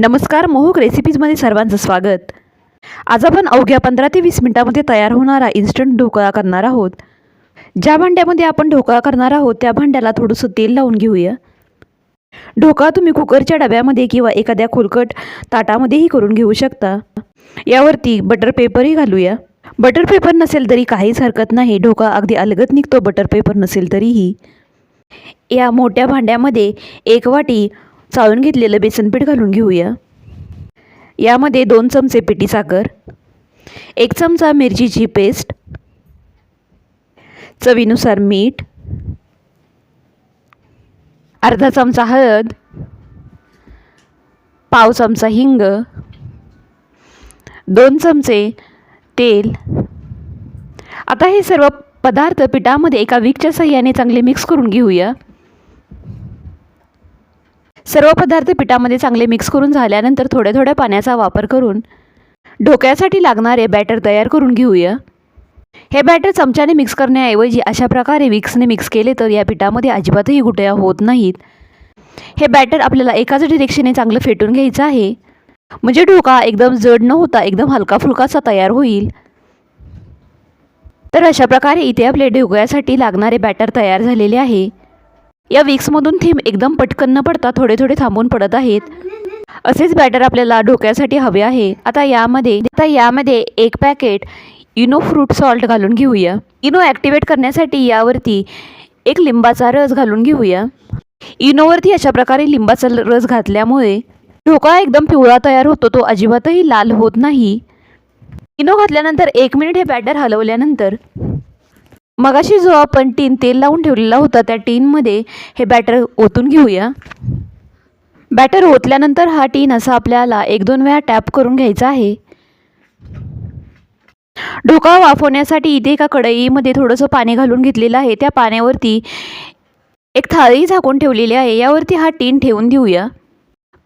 नमस्कार मोहक रेसिपीजमध्ये सर्वांचं स्वागत. आज आपण अवघ्या पंधरा ते वीस मिनटामध्ये तयार होणारा इन्स्टंट ढोकळा करणार आहोत. ज्या भांड्यामध्ये आपण ढोकळा करणार आहोत त्या भांड्याला थोडंसं तेल लावून घेऊया. ढोकळा तुम्ही कुकरच्या डब्यामध्ये किंवा एखाद्या खोलकट ताटामध्येही करून घेऊ शकता. यावरती बटर पेपरही घालूया. बटर पेपर नसेल तरी काहीच हरकत नाही ढोकळा अगदी अलगत निघतो बटर पेपर नसेल तरीही. या मोठ्या भांड्यामध्ये एक वाटी चाळून घेतलेलं बेसनपीठ घालून घेऊया. यामध्ये दोन चमचे पिठी साखर एक चमचा मिरचीची पेस्ट चवीनुसार मीठ अर्धा चमचा हळद पाव चमचा हिंग दोन चमचे तेल. आता हे सर्व पदार्थ पिठामध्ये एका विकच्या सहाय्याने चांगले मिक्स करून घेऊया. सर्व पदार्थ पिठामध्ये चांगले मिक्स करून झाल्यानंतर थोड्या थोड्या पाण्याचा वापर करून ढोक्यासाठी लागणारे बॅटर तयार करून घेऊया. हे बॅटर चमच्याने मिक्स करण्याऐवजी अशा प्रकारे विक्सने मिक्स केले तर या पिठामध्ये अजिबातही गुटया होत नाहीत. हे बॅटर आपल्याला एकाच डिरेक्शने चांगलं फेटून घ्यायचं आहे. म्हणजे ढोका एकदम जड न होता एकदम हलका फुलकाचा तयार होईल. तर अशा प्रकारे इथे आपले ढोकळ्यासाठी लागणारे बॅटर तयार झालेले आहे. या विक्समधून थीम एकदम पटकन न पडता थोडे थोडे थांबून पडत आहेत. असेच बॅटर आपल्याला ढोक्यासाठी हवे आहे. आता यामध्ये आता यामध्ये एक पॅकेट इनो फ्रूट सॉल्ट घालून घेऊया. इनो ॲक्टिवेट करण्यासाठी यावरती एक लिंबाचा रस घालून घेऊया. इनोवरती अशा प्रकारे लिंबाचा रस घातल्यामुळे ढोकळा एकदम पिवळा तयार होतो तो अजिबातही लाल होत नाही. इनो घातल्यानंतर एक मिनिट हे बॅटर हलवल्यानंतर मगाशी जो आपण टीन तेल लावून ठेवलेला होता त्या टीनमध्ये हे बॅटर ओतून घेऊया. बॅटर ओतल्यानंतर हा टीन असा आपल्याला एक दोन वेळा टॅप करून घ्यायचा आहे. ढोका वाफवण्यासाठी इथे एका कढईमध्ये थोडंसं पाणी घालून घेतलेलं आहे. त्या पाण्यावरती एक थाळी झाकून ठेवलेली आहे. यावरती हा टीन ठेवून देऊया.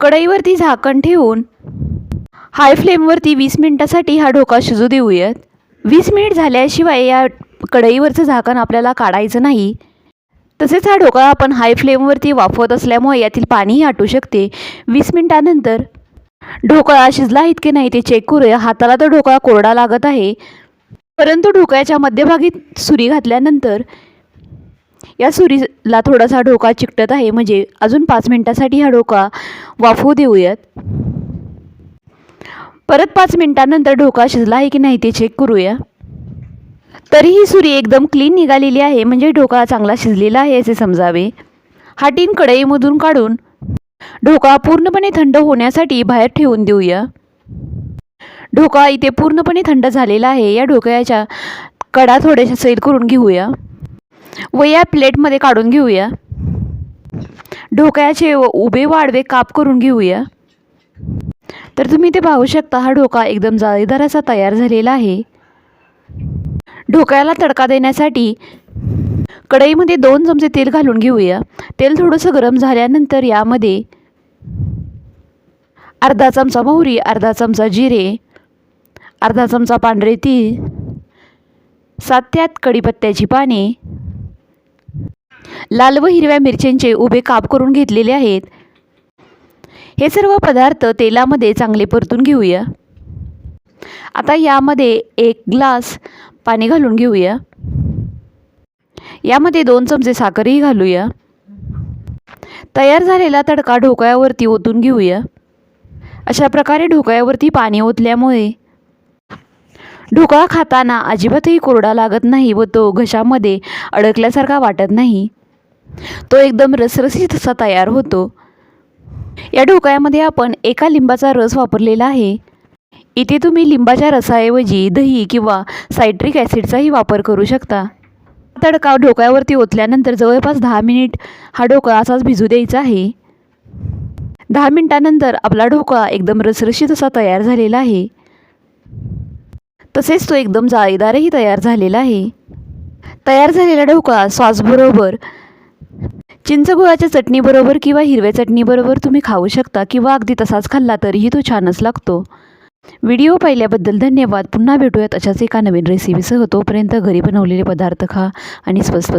कढईवरती झाकण ठेवून हाय फ्लेमवरती वीस मिनटासाठी हा ढोका शिजू देऊयात. वीस मिनिट झाल्याशिवाय या कढईवरचं झाकण आपल्याला काढायचं नाही. तसेच हा ढोकळा आपण हाय फ्लेमवरती वाफवत असल्यामुळे यातील पाणीही आटू शकते. वीस मिनिटानंतर ढोकळा शिजला आहे की नाही ते चेक करूया. हाताला तर ढोकळा कोरडा लागत आहे. परंतु ढोकळ्याच्या मध्यभागी सुरी घातल्यानंतर या सुरीला थोडासा ढोका चिकटत आहे. म्हणजे अजून पाच मिनटासाठी हा ढोका वाफवू देऊयात. परत पाच मिनटानंतर ढोका शिजला आहे की नाही ते चेक करूया. तरीही सुरी एकदम क्लीन निघालेली आहे. म्हणजे ढोकळा चांगला शिजलेला आहे असे समजावे. हा टीन कढईमधून काढून ढोकळा पूर्णपणे थंड होण्यासाठी बाहेर ठेवून देऊया. ढोकळा इथे पूर्णपणे थंड झालेला आहे. या ढोकळ्याच्या कडा थोड्याशा सैल करून घेऊया. व या प्लेटमध्ये काढून घेऊया. ढोकळ्याचे व उभे वाढवे काप करून घेऊया. तर तुम्ही ते पाहू शकता हा ढोका एकदम जाळीदार असा तयार झालेला आहे. ढोकळ्याला तडका देण्यासाठी कढईमध्ये दोन चमचे तेल घालून घेऊया. तेल थोडंसं गरम झाल्यानंतर यामध्ये अर्धा चमचा मोहरी अर्धा चमचा जिरे अर्धा चमचा पांढरे तीळ सात ते आत कढीपत्त्याची पाने लाल व हिरव्या मिरच्यांचे उभे काप करून घेतलेले आहेत. हे सर्व पदार्थ तेलामध्ये चांगले परतून घेऊया. आता यामध्ये एक ग्लास पाणी घालून घेऊया. यामध्ये दोन चमचे साखरही घालूया. तयार झालेला तडका ढोकळ्यावरती ओतून घेऊया. अशा प्रकारे ढोकळ्यावरती पाणी ओतल्यामुळे ढोकळा खाताना अजिबातही कोरडा लागत नाही व तो घशामध्ये अडकल्यासारखा वाटत नाही. तो एकदम रसरसीत असा तयार होतो. या ढोकळ्यामध्ये आपण एका लिंबाचा रस वापरलेला आहे. इथे तुम्ही लिंबाच्या रसाऐवजी दही किंवा सायट्रिक ॲसिडचाही वापर करू शकता. तडका ढोकळ्यावरती ओतल्यानंतर जवळपास दहा मिनिट हा ढोकळा असाच भिजू द्यायचा आहे. दहा मिनिटानंतर आपला ढोकळा एकदम रसरशीत असा तयार झालेला आहे. तसेच तो एकदम जाळीदारही तयार झालेला आहे. तयार झालेला ढोकळा सॉसबरोबर चिंचगुळाच्या चटणीबरोबर किंवा हिरव्या चटणीबरोबर तुम्ही खाऊ शकता किंवा अगदी तसाच खाल्ला तरीही तो छानच लागतो. व्हिडिओ पाहिल्याबद्दल धन्यवाद. पुन्हा भेटूयात अशाच एका नवीन रेसिपीसह तोपर्यंत घरी बनवलेले पदार्थ खा आणि स्वस्त